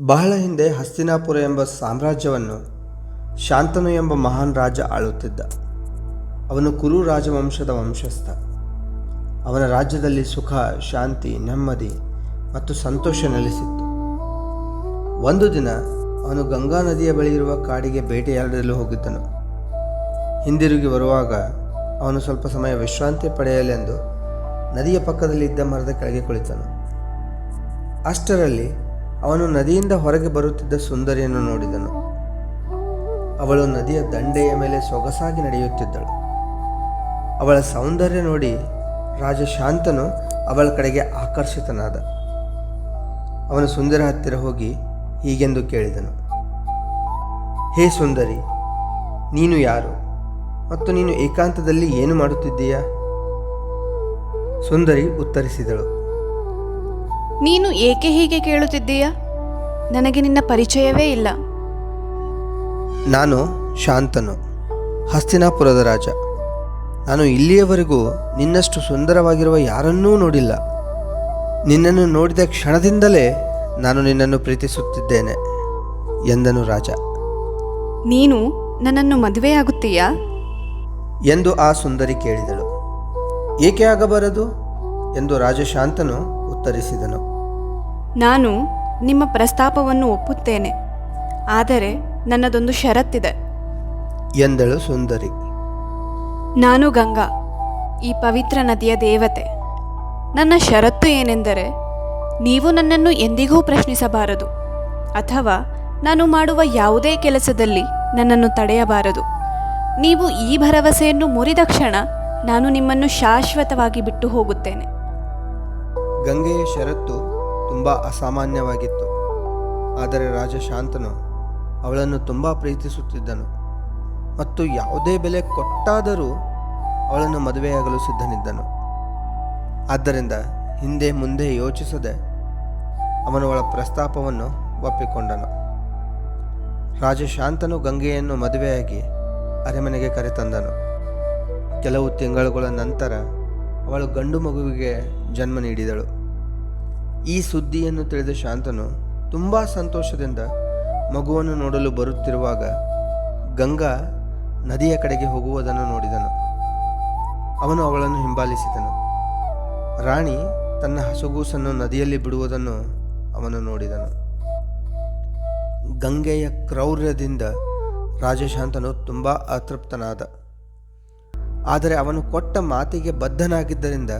ಬಹಳ ಹಿಂದೆ ಹಸ್ತಿನಾಪುರ ಎಂಬ ಸಾಮ್ರಾಜ್ಯವನ್ನು ಶಾಂತನು ಎಂಬ ಮಹಾನ್ ರಾಜ ಆಳುತ್ತಿದ್ದ. ಅವನು ಕುರು ರಾಜವಂಶದ ವಂಶಸ್ಥ. ಅವನ ರಾಜ್ಯದಲ್ಲಿ ಸುಖ, ಶಾಂತಿ, ನೆಮ್ಮದಿ ಮತ್ತು ಸಂತೋಷ ನೆಲೆಸಿತ್ತು. ಒಂದು ದಿನ ಅವನು ಗಂಗಾ ನದಿಯ ಬಳಿ ಇರುವ ಕಾಡಿಗೆ ಬೇಟೆಯಾಡಲು ಹೋಗಿದ್ದನು. ಹಿಂದಿರುಗಿ ಬರುವಾಗ ಅವನು ಸ್ವಲ್ಪ ಸಮಯ ವಿಶ್ರಾಂತಿ ಪಡೆಯಲೆಂದು ನದಿಯ ಪಕ್ಕದಲ್ಲಿದ್ದ ಮರದ ಕೆಳಗೆ ಕುಳಿತನು. ಅಷ್ಟರಲ್ಲಿ ಅವನು ನದಿಯಿಂದ ಹೊರಗೆ ಬರುತ್ತಿದ್ದ ಸುಂದರಿಯನ್ನು ನೋಡಿದನು. ಅವಳು ನದಿಯ ದಂಡೆಯ ಮೇಲೆ ಸೊಗಸಾಗಿ ನಡೆಯುತ್ತಿದ್ದಳು. ಅವಳ ಸೌಂದರ್ಯ ನೋಡಿ ರಾಜ ಶಾಂತನು ಅವಳ ಕಡೆಗೆ ಆಕರ್ಷಿತನಾದ. ಅವನು ಸುಂದರ ಹತ್ತಿರ ಹೋಗಿ ಹೀಗೆಂದು ಕೇಳಿದನು. ಹೇ ಸುಂದರಿ, ನೀನು ಯಾರು ಮತ್ತು ನೀನು ಏಕಾಂತದಲ್ಲಿ ಏನು ಮಾಡುತ್ತಿದ್ದೀಯಾ? ಸುಂದರಿ ಉತ್ತರಿಸಿದಳು. ನೀನು ಏಕೆ ಹೀಗೆ ಕೇಳುತ್ತಿದ್ದೀಯಾ? ನನಗೆ ನಿನ್ನ ಪರಿಚಯವೇ ಇಲ್ಲ. ನಾನು ಶಾಂತನು ಹಸ್ತಿನಾಪುರದ ರಾಜ. ನಾನು ಇಲ್ಲಿಯವರೆಗೂ ನಿನ್ನಷ್ಟು ಸುಂದರವಾಗಿರುವ ಯಾರನ್ನೂ ನೋಡಿಲ್ಲ. ನಿನ್ನನ್ನು ನೋಡಿದ ಕ್ಷಣದಿಂದಲೇ ನಾನು ನಿನ್ನನ್ನು ಪ್ರೀತಿಸುತ್ತಿದ್ದೇನೆ ಎಂದನು ರಾಜ. ನೀನು ನನ್ನನ್ನು ಮದುವೆಯಾಗುತ್ತೀಯಾ? ಎಂದು ಆ ಸುಂದರಿ ಕೇಳಿದಳು. ಏಕೆ ಆಗಬಾರದು? ಎಂದು ರಾಜ ಶಾಂತನು ಉತ್ತರಿಸಿದನು. ನಾನು ನಿಮ್ಮ ಪ್ರಸ್ತಾಪವನ್ನು ಒಪ್ಪುತ್ತೇನೆ. ಆದರೆ ನನ್ನದೊಂದು ಷರತ್ತಿದೆ. ಎಂದಳು ಸುಂದರಿ. ನಾನು ಗಂಗಾ ಈ ಪವಿತ್ರ ನದಿಯ ದೇವತೆ. ನನ್ನ ಷರತ್ತು ಏನೆಂದರೆ ನೀವು ನನ್ನನ್ನು ಎಂದಿಗೂ ಪ್ರಶ್ನಿಸಬಾರದು ಅಥವಾ ನಾನು ಮಾಡುವ ಯಾವುದೇ ಕೆಲಸದಲ್ಲಿ ನನ್ನನ್ನು ತಡೆಯಬಾರದು. ನೀವು ಈ ಭರವಸೆಯನ್ನು ಮುರಿದ ಕ್ಷಣ ನಾನು ನಿಮ್ಮನ್ನು ಶಾಶ್ವತವಾಗಿ ಬಿಟ್ಟು ಹೋಗುತ್ತೇನೆ. ಗಂಗೆಯ ಷರತ್ತು ತುಂಬ ಅಸಾಮಾನ್ಯವಾಗಿತ್ತು. ಆದರೆ ರಾಜ ಶಾಂತನು ಅವಳನ್ನು ತುಂಬ ಪ್ರೀತಿಸುತ್ತಿದ್ದನು. ಮತ್ತು ಯಾವುದೇ ಬೆಲೆ ಕೊಟ್ಟಾದರೂ ಅವಳನ್ನು ಮದುವೆಯಾಗಲು ಸಿದ್ಧನಿದ್ದನು. ಆದ್ದರಿಂದ ಹಿಂದೆ ಮುಂದೆ ಯೋಚಿಸದೆ ಅವನು ಅವಳ ಪ್ರಸ್ತಾಪವನ್ನು ಒಪ್ಪಿಕೊಂಡನು. ರಾಜ ಶಾಂತನು ಗಂಗೆಯನ್ನು ಮದುವೆಯಾಗಿ ಅರಮನೆಗೆ ಕರೆತಂದನು. ಕೆಲವು ತಿಂಗಳುಗಳ ನಂತರ ಅವಳು ಗಂಡು ಮಗುವಿಗೆ ಜನ್ಮ ನೀಡಿದಳು. ಈ ಸುದ್ದಿಯನ್ನು ತಿಳಿದ ಶಾಂತನು ತುಂಬ ಸಂತೋಷದಿಂದ ಮಗುವನ್ನು ನೋಡಲು ಬರುತ್ತಿರುವಾಗ ಗಂಗಾ ನದಿಯ ಕಡೆಗೆ ಹೋಗುವುದನ್ನು ನೋಡಿದನು. ಅವನು ಅವಳನ್ನು ಹಿಂಬಾಲಿಸಿದನು. ರಾಣಿ ತನ್ನ ಹಸುಗೂಸನ್ನು ನದಿಯಲ್ಲಿ ಬಿಡುವುದನ್ನು ಅವನು ನೋಡಿದನು. ಗಂಗೆಯ ಕ್ರೌರ್ಯದಿಂದ ರಾಜಶಾಂತನು ತುಂಬ ಅತೃಪ್ತನಾದ. ಆದರೆ ಅವನು ಕೊಟ್ಟ ಮಾತಿಗೆ ಬದ್ಧನಾಗಿದ್ದರಿಂದ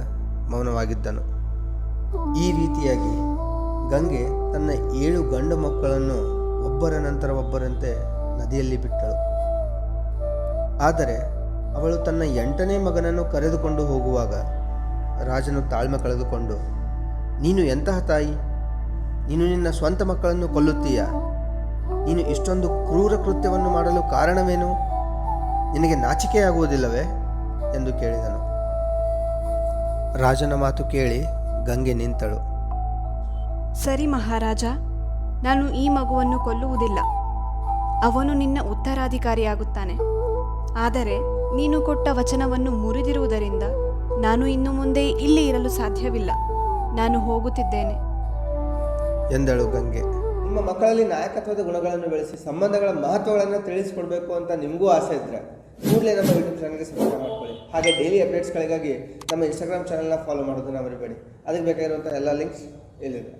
ಮೌನವಾಗಿದ್ದನು. ಈ ರೀತಿಯಾಗಿ ಗಂಗೆ ತನ್ನ ಏಳು ಗಂಡು ಮಕ್ಕಳನ್ನು ಒಬ್ಬರ ನಂತರ ಒಬ್ಬರಂತೆ ನದಿಯಲ್ಲಿ ಬಿಟ್ಟಳು. ಆದರೆ ಅವಳು ತನ್ನ ಎಂಟನೇ ಮಗನನ್ನು ಕರೆದುಕೊಂಡು ಹೋಗುವಾಗ ರಾಜನು ತಾಳ್ಮೆ ಕಳೆದುಕೊಂಡು, ನೀನು ಎಂತಹ ತಾಯಿ? ನೀನು ನಿನ್ನ ಸ್ವಂತ ಮಕ್ಕಳನ್ನು ಕೊಲ್ಲುತ್ತೀಯಾ? ನೀನು ಇಷ್ಟೊಂದು ಕ್ರೂರ ಕೃತ್ಯವನ್ನು ಮಾಡಲು ಕಾರಣವೇನು? ನಿನಗೆ ನಾಚಿಕೆಯಾಗುವುದಿಲ್ಲವೇ? ಎಂದು ಕೇಳಿದನು. ರಾಜನ ಮಾತು ಕೇಳಿ ಗಂಗೆ ನಿಂತಳು. ಸರಿ ಮಹಾರಾಜ ನಾನು ಈ ಮಗುವನ್ನು ಕೊಲ್ಲುವುದಿಲ್ಲ. ಅವನು ನಿನ್ನ ಉತ್ತರಾಧಿಕಾರಿಯಾಗುತ್ತಾನೆ. ಆದರೆ ನೀನು ಕೊಟ್ಟ ವಚನವನ್ನು ಮುರಿದಿರುವುದರಿಂದ ನಾನು ಇನ್ನು ಮುಂದೆ ಇಲ್ಲಿ ಇರಲು ಸಾಧ್ಯವಿಲ್ಲ. ನಾನು ಹೋಗುತ್ತಿದ್ದೇನೆ. ಎಂದಳು ಗಂಗೆ. ನಿಮ್ಮ ಮಕ್ಕಳಲ್ಲಿ ನಾಯಕತ್ವದ ಗುಣಗಳನ್ನು ಬೆಳೆಸಿ ಸಂಬಂಧಗಳ ಮಹತ್ವಗಳನ್ನು ತಿಳಿಸಿಕೊಡ್ಬೇಕು ಅಂತ ನಿಮಗೂ ಆಸೆ ಇದ್ರೆ ಕೂಡಲೇ ನಮ್ಮ ಯೂಟ್ಯೂಬ್ ಚಾನಲ್ಗೆ ಸಬ್ಸ್ಕ್ರೈಬ್ ಮಾಡ್ಕೊಳ್ಳಿ. ಹಾಗೆ ಡೈಲಿ ಅಪ್ಡೇಟ್ಸ್ಗಳಿಗಾಗಿ ನಮ್ಮ ಇನ್ಸ್ಟಾಗ್ರಾಮ್ ಚಾನಲ್ನ ಫಾಲೋ ಮಾಡೋದನ್ನು ಮರಿಬೇಡಿ. ಅದಕ್ಕೆ ಬೇಕಾಗಿರುವಂಥ ಎಲ್ಲ ಲಿಂಕ್ಸ್ ಇಲ್ಲಿದೆ.